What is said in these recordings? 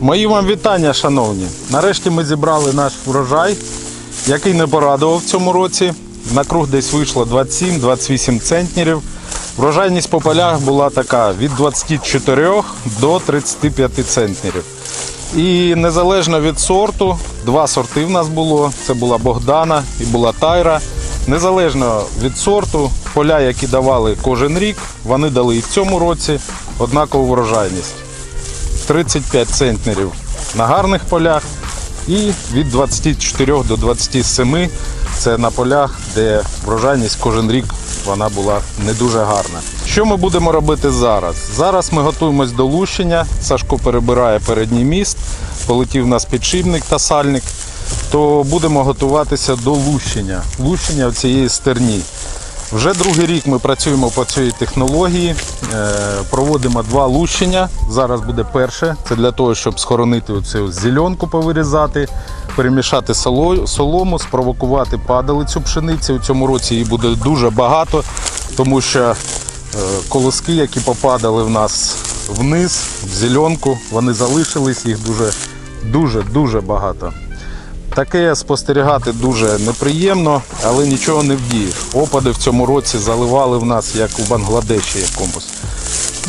Мої вам вітання, шановні. Нарешті ми зібрали наш врожай, який не порадував в цьому році. На круг десь вийшло 27-28 центнерів. Врожайність по полях була така від 24 до 35 центнерів. І незалежно від сорту, два сорти в нас було. Це була Богдана і була Тайра. Незалежно від сорту, поля, які давали кожен рік, вони дали і в цьому році однакову врожайність. 35 центнерів на гарних полях і від 24 до 27 це на полях, де врожайність кожен рік вона була не дуже гарна. Що ми будемо робити зараз? Зараз ми готуємось до лущення. Сашко перебирає передній міст, полетів у нас підшипник та сальник. То будемо готуватися до лущення. Лущення цієї стерні. Вже другий рік ми працюємо по цій технології, е, проводимо два лущення. Зараз буде перше. Це для того, щоб схоронити оцю зеленку, повирізати, перемішати солому, спровокувати падалицю пшениці. У цьому році її буде дуже багато, тому що е, колоски, які попадали в нас вниз, в зеленку, вони залишились, їх дуже, дуже, дуже багато. Таке спостерігати дуже неприємно, але нічого не вдієш. Опади в цьому році заливали в нас, як у Бангладеші якомусь.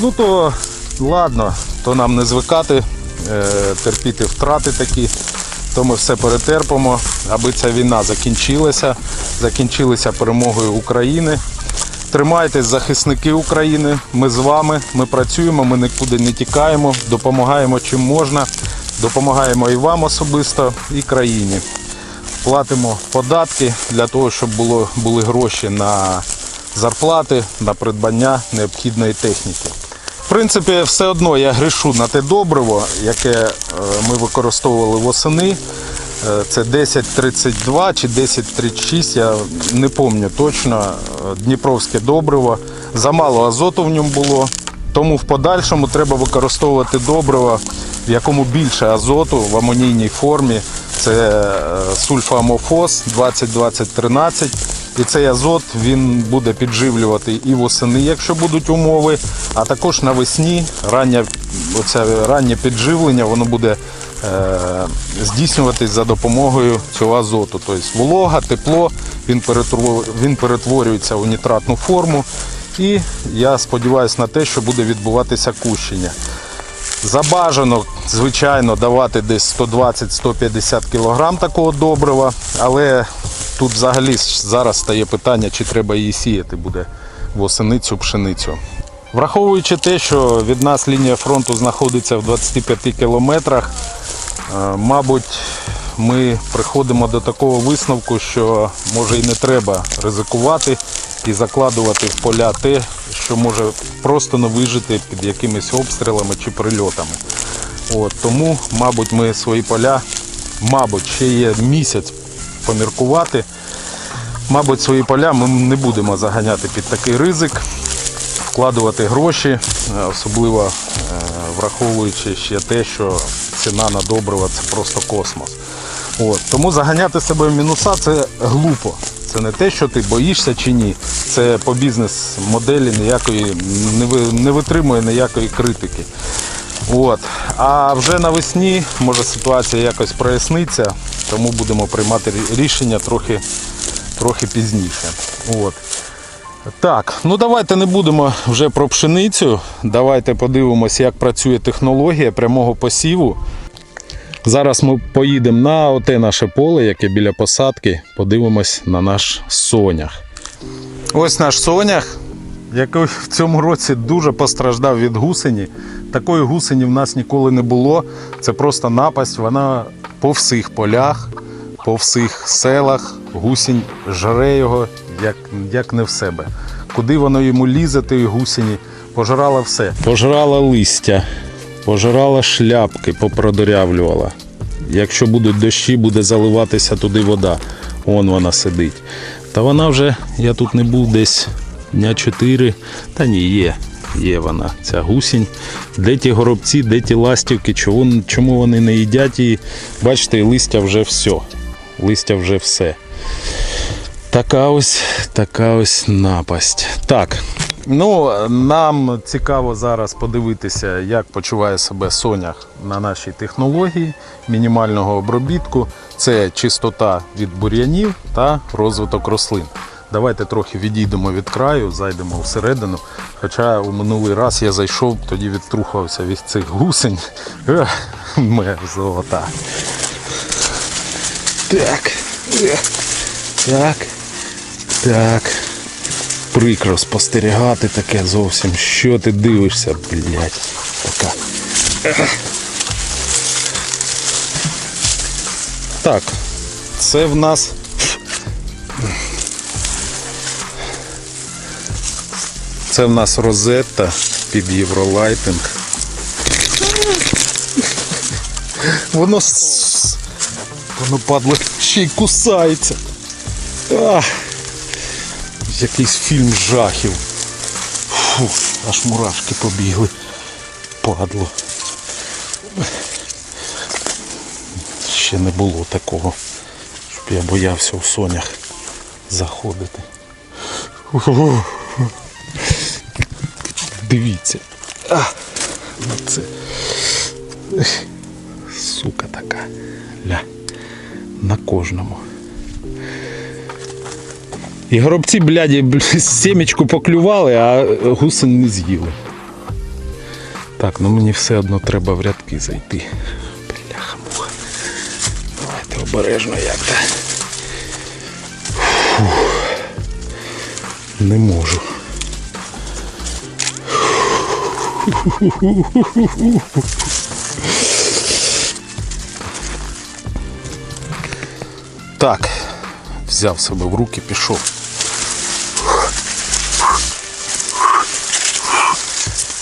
Ну то ладно, то нам не звикати, е, терпіти втрати такі, то ми все перетерпимо, аби ця війна закінчилася, закінчилася перемогою України. Тримайтесь, захисники України. Ми з вами, ми працюємо, ми нікуди не тікаємо, допомагаємо чим можна, допомагаємо і вам особисто, і країні. Платимо податки для того, щоб було, були гроші на зарплати, на придбання необхідної техніки. В принципі, все одно я грішу на те добриво, яке е, ми використовували восени. Е, Це 1032 чи 1036, я не пам'ятаю точно. Е, Дніпровське добриво. Замало азоту в ньому було. Тому в подальшому треба використовувати добриво, в якому більше азоту в амонійній формі. Це е, сульфамофос 20-20-13. І цей азот він буде підживлювати і восени, якщо будуть умови, а також навесні раннє, оце раннє підживлення воно буде е, здійснюватись за допомогою цього азоту. Тобто волога, тепло, він перетворюється у нітратну форму. І я сподіваюся на те, що буде відбуватися кущення. Забажано, звичайно, давати десь 120-150 кг такого добрива, але тут взагалі зараз стає питання, чи треба її сіяти буде восени цю пшеницю. Враховуючи те, що від нас лінія фронту знаходиться в 25 кілометрах, е, мабуть, ми приходимо до такого висновку, що може і не треба ризикувати і закладувати в поля те, що може просто не вижити під якимись обстрілами чи прильотами. От, тому, мабуть, ми свої поля, мабуть, ще є місяць поміркувати. Мабуть, свої поля ми не будемо заганяти під такий ризик, вкладувати гроші, е, особливо е, враховуючи ще те, що ціна на добрива це просто космос. От, тому заганяти себе в мінуса це глупо. Це не те, що ти боїшся чи ні. Це по бізнес-моделі ніякої не, ви- не витримує ніякої критики. От. А вже навесні може ситуація якось проясниться, тому будемо приймати рішення трохи, трохи пізніше. От. Так, ну давайте не будемо вже про пшеницю. Давайте подивимося, як працює технологія прямого посіву. Зараз ми поїдемо на оте наше поле, яке біля посадки, подивимось на наш сонях. Ось наш сонях, який в цьому році дуже постраждав від гусені. Такої гусені в нас ніколи не було. Це просто напасть. Вона по всіх полях, по всіх селах. Гусінь жре його, як, як не в себе. Куди воно йому лізе, тої гусені, пожрала все. Пожрала листя, пожрала шляпки, попродорявлювала. Якщо будуть дощі, буде заливатися туди вода. Вон вона сидить. Та вона вже, я тут не був десь дня 4. Та ні, є. Є вона, ця гусінь. Де ті горобці, де ті ластівки, чому, вони не їдять її? Бачите, листя вже все. Листя вже все. Така ось, така ось напасть. Так, Ну, нам цікаво зараз подивитися, як почуває себе сонях на нашій технології мінімального обробітку. Це чистота від бур'янів та розвиток рослин. Давайте трохи відійдемо від краю, зайдемо всередину. Хоча у минулий раз я зайшов, тоді відтрухався від цих гусень. Ех, Мерзота. Так. Так. Так. Прикро спостерігати таке зовсім. Що ти дивишся, блядь? Така. Так, це в нас. Це в нас розетта під євролайтинг. Воно воно падло ще й кусається. Ах. Якийсь фільм жахів. Фу, аж мурашки побігли. Падло. Ще не було такого, щоб я боявся у сонях заходити. Дивіться. А, це. Сука така. Ля. На кожному. І горобці, бляді, бл- сімечку поклювали, а гусень не з'їли. Так, ну мені все одно треба в рядки зайти. Бляха муха. Давайте обережно як то. Фух. Не можу. Так, взяв себе в руки, пішов.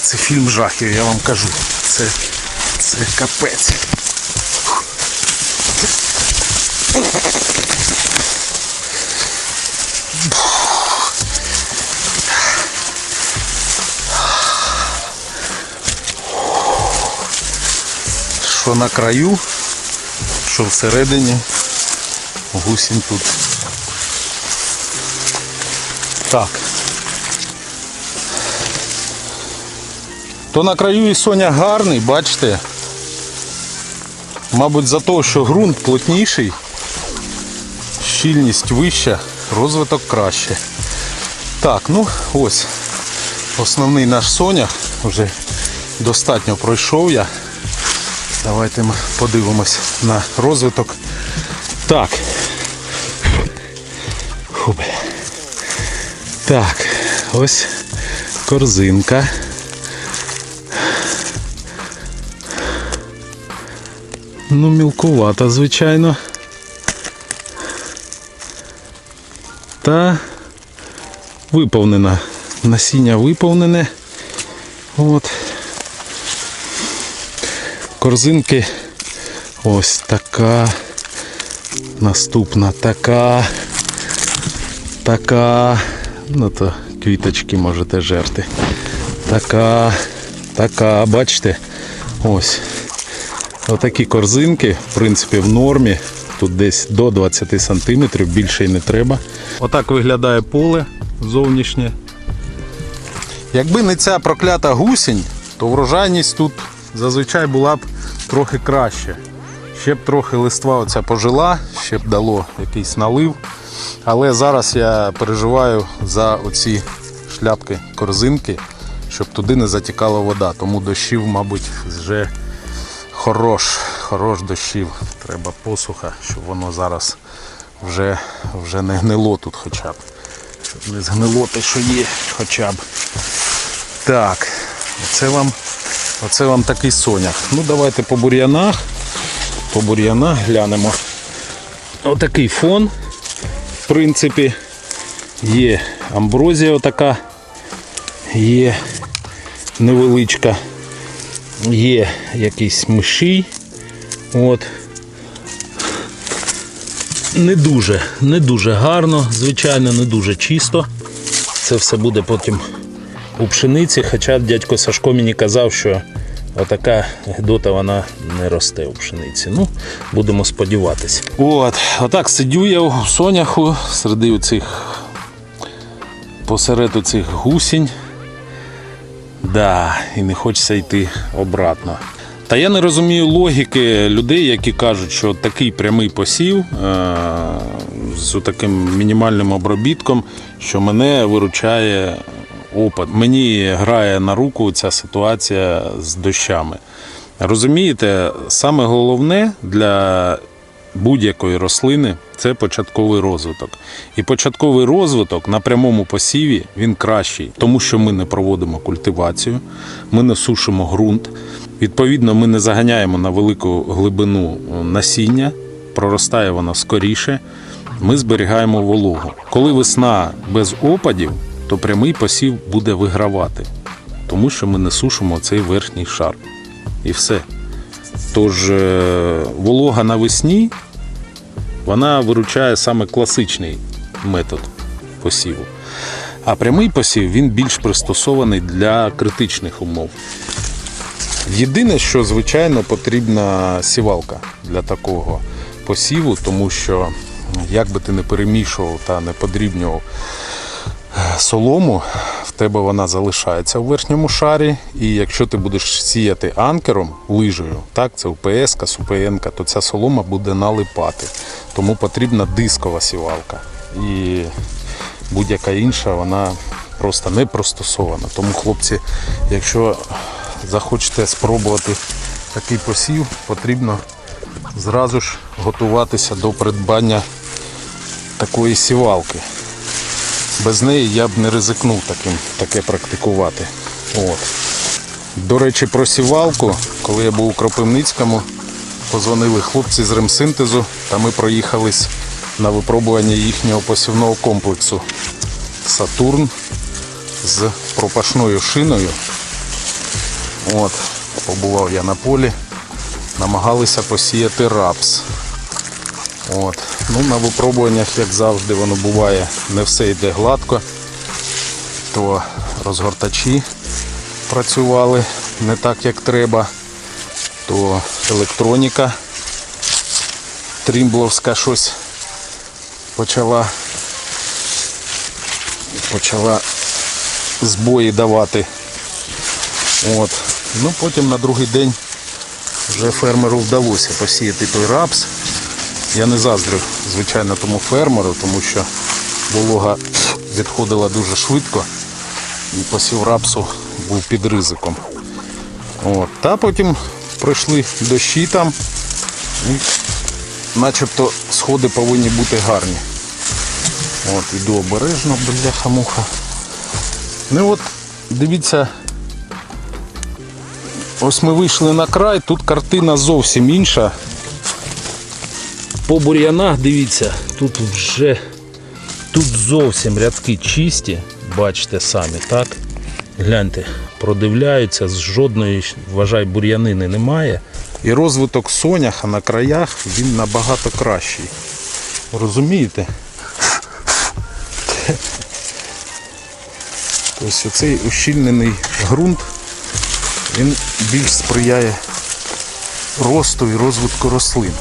Це фільм жахів, я вам кажу. Це, це капець. Що на краю, що всередині, гусінь тут. Так. То на краю і соня гарний, бачите. Мабуть, за те, що ґрунт плотніший, щільність вища, розвиток краще. Так, ну ось основний наш сонях вже достатньо пройшов я. Давайте ми подивимось на розвиток. Так. Бля. Так, ось корзинка. Ну, мілкувата, звичайно. Та виповнена. Насіння виповнене. От. Корзинки ось така. Наступна така. Така. Ну то квіточки можете жерти. Така. Така, бачите? Ось. Отакі корзинки, в принципі, в нормі. Тут десь до 20 см, більше й не треба. Отак виглядає поле зовнішнє. Якби не ця проклята гусінь, то врожайність тут зазвичай була б трохи краще. Ще б трохи листва оця пожила, ще б дало якийсь налив. Але зараз я переживаю за оці шляпки корзинки, щоб туди не затікала вода. Тому дощів, мабуть, вже хорош, хорош дощів. Треба посуха, щоб воно зараз вже, вже не гнило тут хоча б. Щоб не згнило те, що є хоча б. Так, оце вам, оце вам такий сонях. Ну давайте по бур'янах. По бур'янах глянемо. Отакий фон. В принципі, є амброзія отака, є невеличка, є якийсь мишій. От. Не дуже, не дуже гарно, звичайно, не дуже чисто. Це все буде потім у пшениці, хоча дядько Сашко мені казав, що отака гедота вона не росте у пшениці. Ну, будемо сподіватися. От, отак сидю я у соняху серед цих посеред цих гусінь. Да, і не хочеться йти обратно. Та я не розумію логіки людей, які кажуть, що такий прямий посів е- з таким мінімальним обробітком, що мене виручає опад. Мені грає на руку ця ситуація з дощами. Розумієте, саме головне для будь-якої рослини це початковий розвиток. І початковий розвиток на прямому посіві він кращий, тому що ми не проводимо культивацію, ми не сушимо ґрунт. Відповідно, ми не заганяємо на велику глибину насіння, проростає воно скоріше. Ми зберігаємо вологу. Коли весна без опадів, то прямий посів буде вигравати, тому що ми не сушимо цей верхній шар. І все. Тож е, волога навесні вона виручає саме класичний метод посіву. А прямий посів він більш пристосований для критичних умов. Єдине, що звичайно потрібна сівалка для такого посіву, тому що як би ти не перемішував та не подрібнював солому, в тебе вона залишається в верхньому шарі. І якщо ти будеш сіяти анкером, лижею, так, це УПС, СУПН, то ця солома буде налипати. Тому потрібна дискова сівалка. І будь-яка інша, вона просто не пристосована. Тому, хлопці, якщо захочете спробувати такий посів, потрібно зразу ж готуватися до придбання такої сівалки. Без неї я б не ризикнув таким, таке практикувати. От. До речі, про сівалку, коли я був у Кропивницькому, позвонили хлопці з ремсинтезу, та ми проїхались на випробування їхнього посівного комплексу Сатурн з пропашною шиною. От, побував я на полі, намагалися посіяти рапс. От. Ну, на випробуваннях, як завжди, воно буває, не все йде гладко, то розгортачі працювали не так, як треба, то електроніка трімбловська щось почала, почала збої давати. От. Ну, потім на другий день вже фермеру вдалося посіяти той рапс. Я не заздрю, звичайно, тому фермеру, тому що волога відходила дуже швидко і посів рапсу був під ризиком. От. Та потім пройшли дощі там, і начебто сходи повинні бути гарні. От, іду обережно, бляха-муха. Ну от, дивіться, ось ми вийшли на край, тут картина зовсім інша. По бур'янах, дивіться, тут вже тут зовсім рядки чисті, бачите самі, так? Гляньте, продивляються, з жодної, вважай, бур'янини немає. І розвиток соняха на краях він набагато кращий. Розумієте? Тобто оцей ущільнений ґрунт, він більш сприяє росту і розвитку рослин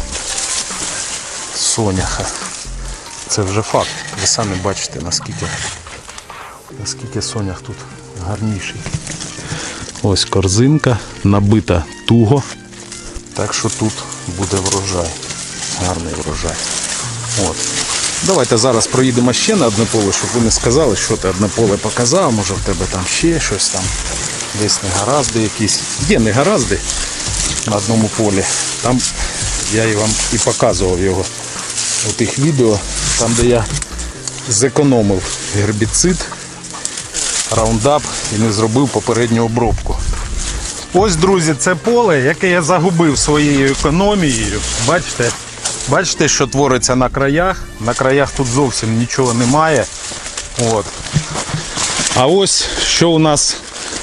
соняха. Це вже факт. Ви самі бачите, наскільки, наскільки сонях тут гарніший. Ось корзинка, набита туго. Так що тут буде врожай. Гарний врожай. От. Давайте зараз проїдемо ще на одне поле, щоб ви не сказали, що ти одне поле показав, може в тебе там ще щось там, десь негаразди якісь. Є негаразди на одному полі. Там я і вам і показував його у тих відео, там де я зекономив гербіцид, раундап і не зробив попередню обробку. Ось, друзі, це поле, яке я загубив своєю економією. Бачите, бачите, що твориться на краях. На краях тут зовсім нічого немає. От. А ось що у нас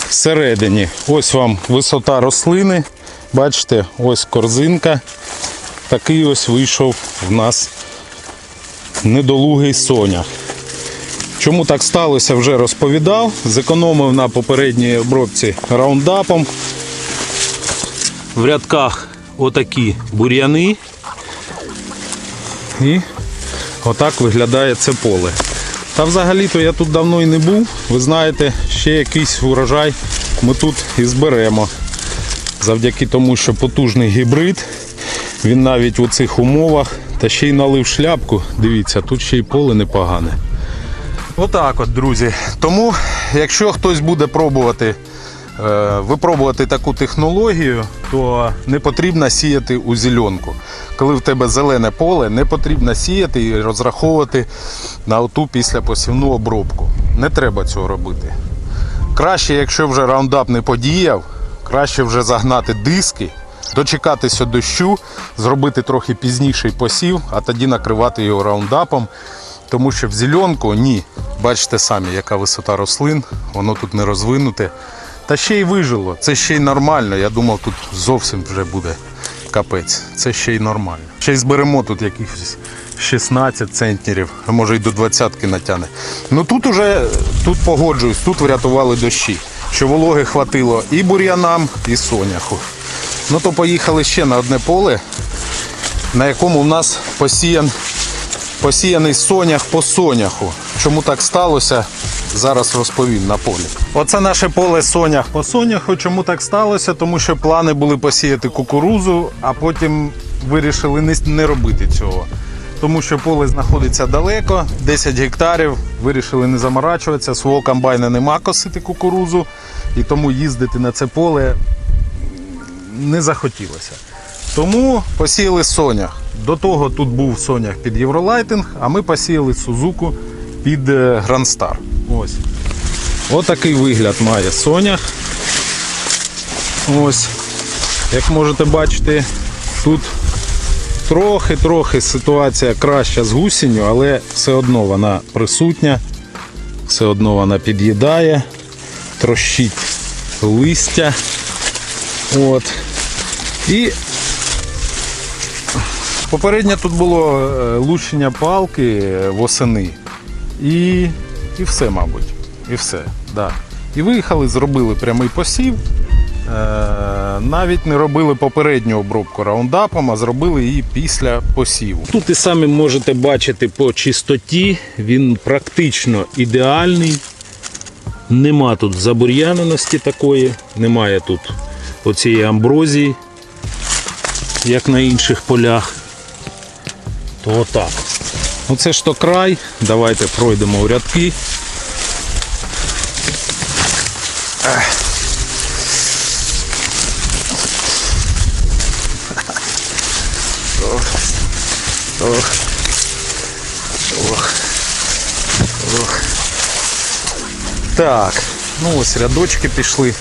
всередині. Ось вам висота рослини. Бачите, ось корзинка. Такий ось вийшов в нас недолугий сонях. Чому так сталося, вже розповідав. Зекономив на попередній обробці раундапом. В рядках отакі бур'яни. І отак виглядає це поле. Та взагалі-то я тут давно і не був. Ви знаєте, ще якийсь урожай ми тут і зберемо. Завдяки тому, що потужний гібрид, він навіть у цих умовах та ще й налив шляпку. Дивіться, тут ще й поле непогане. Отак от, друзі. Тому, якщо хтось буде пробувати е, випробувати таку технологію, то не потрібно сіяти у зеленку. Коли в тебе зелене поле, не потрібно сіяти і розраховувати на оту післяпосівну обробку. Не треба цього робити. Краще, якщо вже раундап не подіяв, краще вже загнати диски, дочекатися дощу, зробити трохи пізніший посів, а тоді накривати його раундапом. Тому що в зеленку ні. Бачите самі, яка висота рослин, воно тут не розвинуте. Та ще й вижило. Це ще й нормально. Я думав, тут зовсім вже буде капець. Це ще й нормально. Ще й зберемо тут якихось 16 центнерів, а може й до 20 натягне. Ну тут уже тут погоджуюсь, тут врятували дощі. Що вологи хватило і бур'янам, і соняху. Ну то поїхали ще на одне поле, на якому в нас посіян посіяний сонях по соняху. Чому так сталося? Зараз розповім на полі. Оце наше поле сонях по соняху. Чому так сталося? Тому що плани були посіяти кукурузу, а потім вирішили не, робити цього. Тому що поле знаходиться далеко, 10 гектарів. Вирішили не заморачуватися. Свого комбайна нема косити кукурузу, і тому їздити на це поле не захотілося. Тому посіяли сонях. До того тут був сонях під Євролайтинг, а ми посіяли Сузуку під е, Грандстар. Ось. Отакий вигляд має сонях. Ось. Як можете бачити, тут трохи-трохи ситуація краща з гусінню, але все одно вона присутня, все одно вона під'їдає, трощить листя. От. І Попередньо тут було е, лущення палки восени. І, і все, мабуть. І все. Да. І виїхали, зробили прямий посів. Е, навіть не робили попередню обробку раундапом, а зробили її після посіву. Тут і самі можете бачити по чистоті, він практично ідеальний. Нема тут забур'яненості такої, немає тут оцієї амброзії, як на інших полях. То отак. Оце ж то край. Давайте пройдемо у рядки. Ох. Ох. Ох. Ох. Так, ну ось рядочки пішли.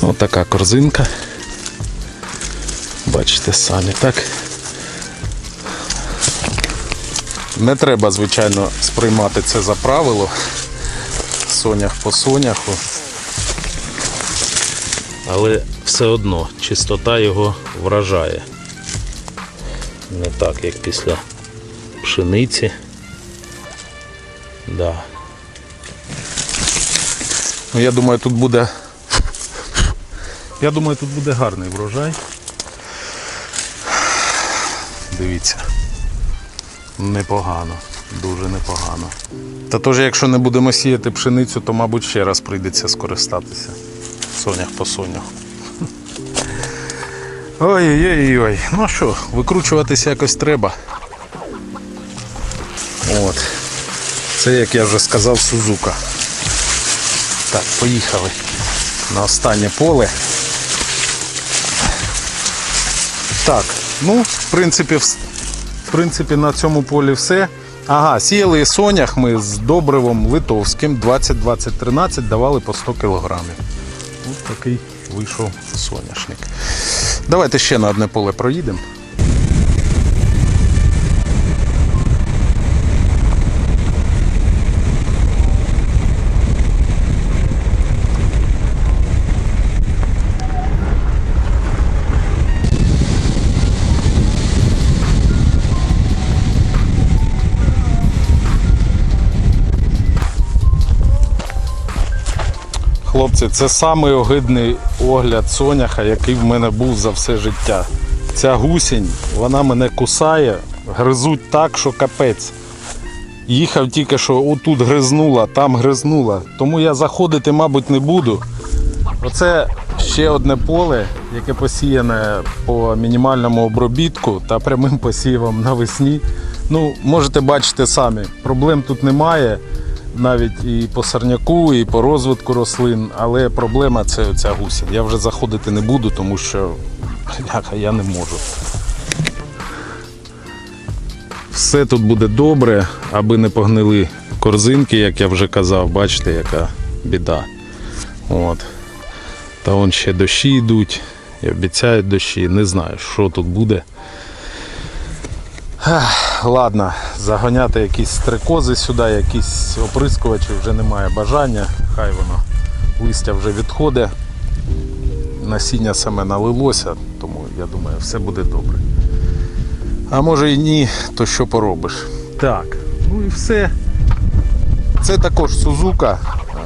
Отака корзинка. Бачите самі, так? Не треба, звичайно, сприймати це за правило. Сонях по соняху. Але все одно чистота його вражає. Не так, як після пшениці. Да. Ну, я думаю, тут буде. Я думаю, тут буде гарний врожай. Дивіться. Непогано, дуже непогано. Та теж, якщо не будемо сіяти пшеницю, то, мабуть, ще раз прийдеться скористатися. Сонях по сонях. Ой-ой-ой. Ну що, викручуватися якось треба. От. Це, як я вже сказав, Сузука. Так, поїхали на останнє поле. Так, ну, в принципі, в принципі, на цьому полі все. Ага, сіяли сонях ми з добривом литовським 20-20-13 давали по 100 кілограмів. Ось такий вийшов соняшник. Давайте ще на одне поле проїдемо. Хлопці, це самий огидний огляд соняха, який в мене був за все життя. Ця гусінь, вона мене кусає, гризуть так, що капець. Їхав тільки що отут гризнула, там гризнула. Тому я заходити, мабуть, не буду. Оце ще одне поле, яке посіяне по мінімальному обробітку та прямим посівом навесні. Ну, можете бачити самі, проблем тут немає. Навіть і по сорняку, і по розвитку рослин, але проблема це оця гусінь. Я вже заходити не буду, тому що я не можу. Все тут буде добре, аби не погнили корзинки, як я вже казав, бачите, яка біда. От. Та он ще дощі йдуть і обіцяють дощі. Не знаю, що тут буде. Ех, Ладно, заганяти якісь стрикози сюди, якісь оприскувачі вже немає бажання. Хай воно листя вже відходить. Насіння саме налилося, тому я думаю, все буде добре. А може і ні, то що поробиш. Так, ну і все. Це також Сузука. Е,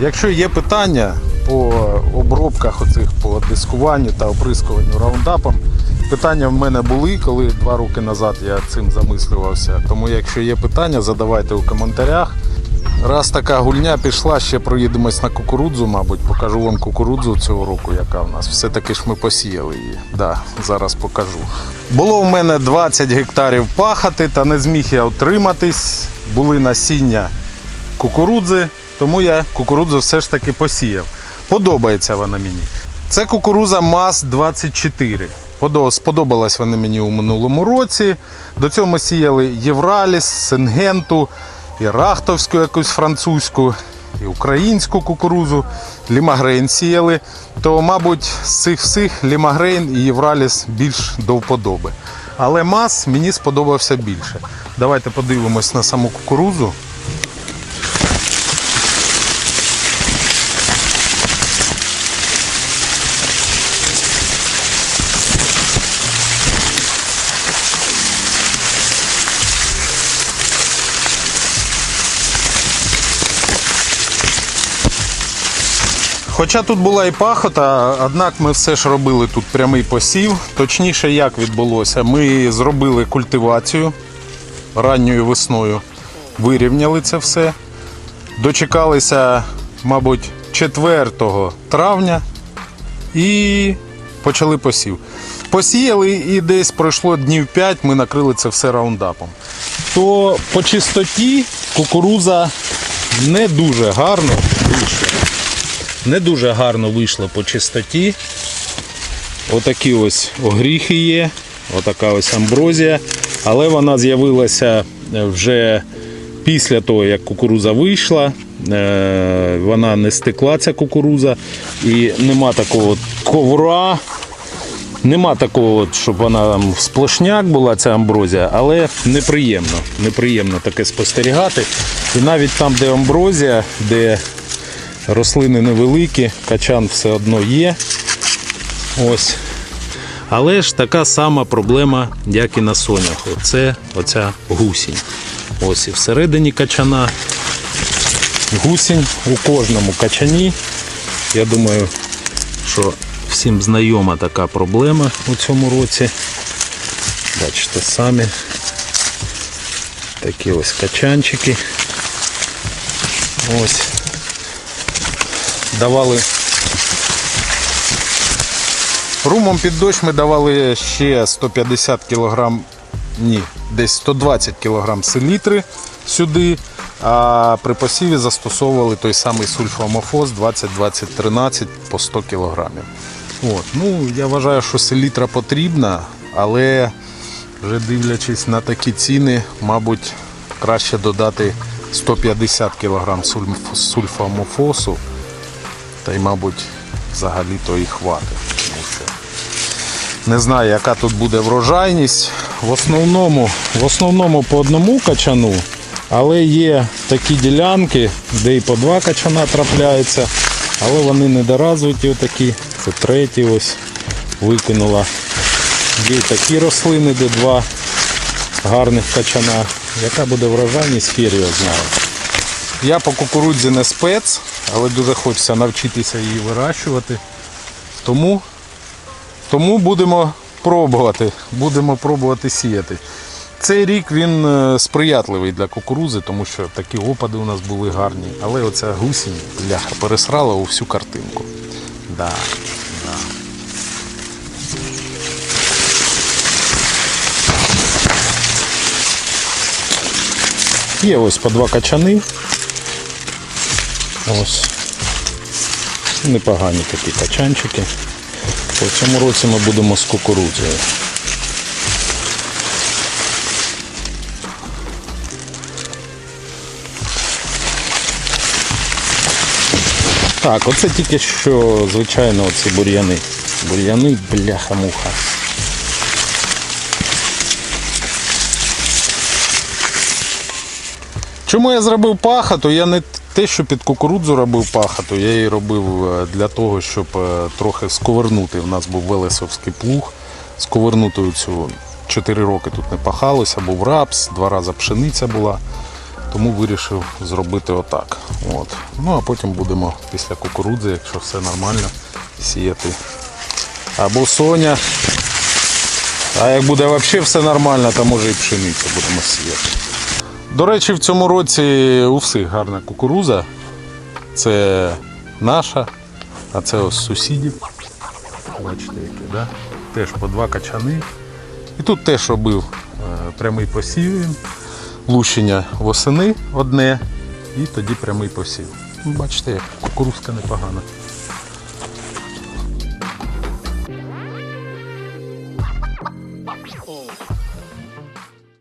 Якщо є питання по обробках оцих по дискуванню та оприскуванню раундапом, питання в мене були, коли два роки назад я цим замислювався. Тому якщо є питання, задавайте у коментарях. Раз така гульня пішла, ще проїдемось на кукурудзу, мабуть, покажу вам кукурудзу цього року, яка в нас. Все-таки ж ми посіяли її. Да, зараз покажу. Було в мене 20 гектарів пахати, та не зміг я утриматись. Були насіння кукурудзи, тому я кукурудзу все ж таки посіяв. Подобається вона мені. Це кукуруза МАЗ-24. Подо- Сподобалась вона мені у минулому році. До цього ми сіяли Євраліс, Сингенту, і Рахтовську якусь французьку, і українську кукурузу, Лімагрейн сіяли. То, мабуть, з цих всіх Лімагрейн і Євраліс більш до вподоби. Але МАЗ мені сподобався більше. Давайте подивимось на саму кукурузу. Хоча тут була і пахота, однак ми все ж робили тут прямий посів. Точніше, як відбулося, ми зробили культивацію ранньою весною, вирівняли це все. Дочекалися, мабуть, 4 травня і почали посів. Посіяли і десь пройшло днів 5, ми накрили це все раундапом. То по чистоті кукуруза не дуже гарно. Не дуже гарно вийшло по чистоті. Отакі ось огріхи є, отака ось амброзія. Але вона з'явилася вже після того, як кукуруза вийшла. Е, Вона не стекла ця кукуруза і нема такого ковра. Нема такого, щоб вона там сплошняк була, ця амброзія, але неприємно. Неприємно таке спостерігати. І навіть там, де амброзія, де рослини невеликі, качан все одно є. Ось. Але ж така сама проблема, як і на сонях. Оце оця гусінь. Ось і всередині качана. Гусінь у кожному качані. Я думаю, що всім знайома така проблема у цьому році. Бачите самі. Такі ось качанчики. Ось давали. Румом під дощ ми давали ще 150 кг, ні, десь 120 кг селітри сюди, а при посіві застосовували той самий сульфамофос 20-20-13 по 100 кг. От, ну, я вважаю, що селітра потрібна, але вже дивлячись на такі ціни, мабуть, краще додати 150 кг сульфамофосу та й, мабуть, взагалі то і хватить. Не знаю, яка тут буде врожайність. В основному, в основному по одному качану, але є такі ділянки, де і по два качана трапляються, але вони недоразвиті отакі. Це третій ось викинула. Є такі рослини, де два гарних качана. Яка буде врожайність, хір його знає. Я по кукурудзі не спец, але дуже хочеться навчитися її вирощувати. Тому, тому будемо пробувати. Будемо пробувати сіяти. цей рік він е, сприятливий для кукурузи, тому що такі опади у нас були гарні. Але оця гусінь, бляха, пересрала у всю картинку. Да, да. Є ось по два качани. Ось. Непогані такі качанчики. По цьому році ми будемо з кукурудзою. Так, оце тільки що, звичайно, оці бур'яни. Бур'яни, бляха-муха. Чому я зробив пахату? Я не те, що під кукурудзу робив пахату, я її робив е, для того, щоб е, трохи сковернути. У нас був велесовський плуг. Сковернути цю 4 роки тут не пахалося, був рапс, два рази пшениця була. Тому вирішив зробити отак. От. Ну а потім будемо після кукурудзи, якщо все нормально, сіяти. Або соня. А як буде взагалі все нормально, то може і пшеницю будемо сіяти. До речі, в цьому році у всіх гарна кукуруза. Це наша, а це ось сусідів. Бачите, які, да? Теж по два качани. І тут теж робив е, прямий посів. Лущення восени одне і тоді прямий посів. Бачите, як кукурузка непогана.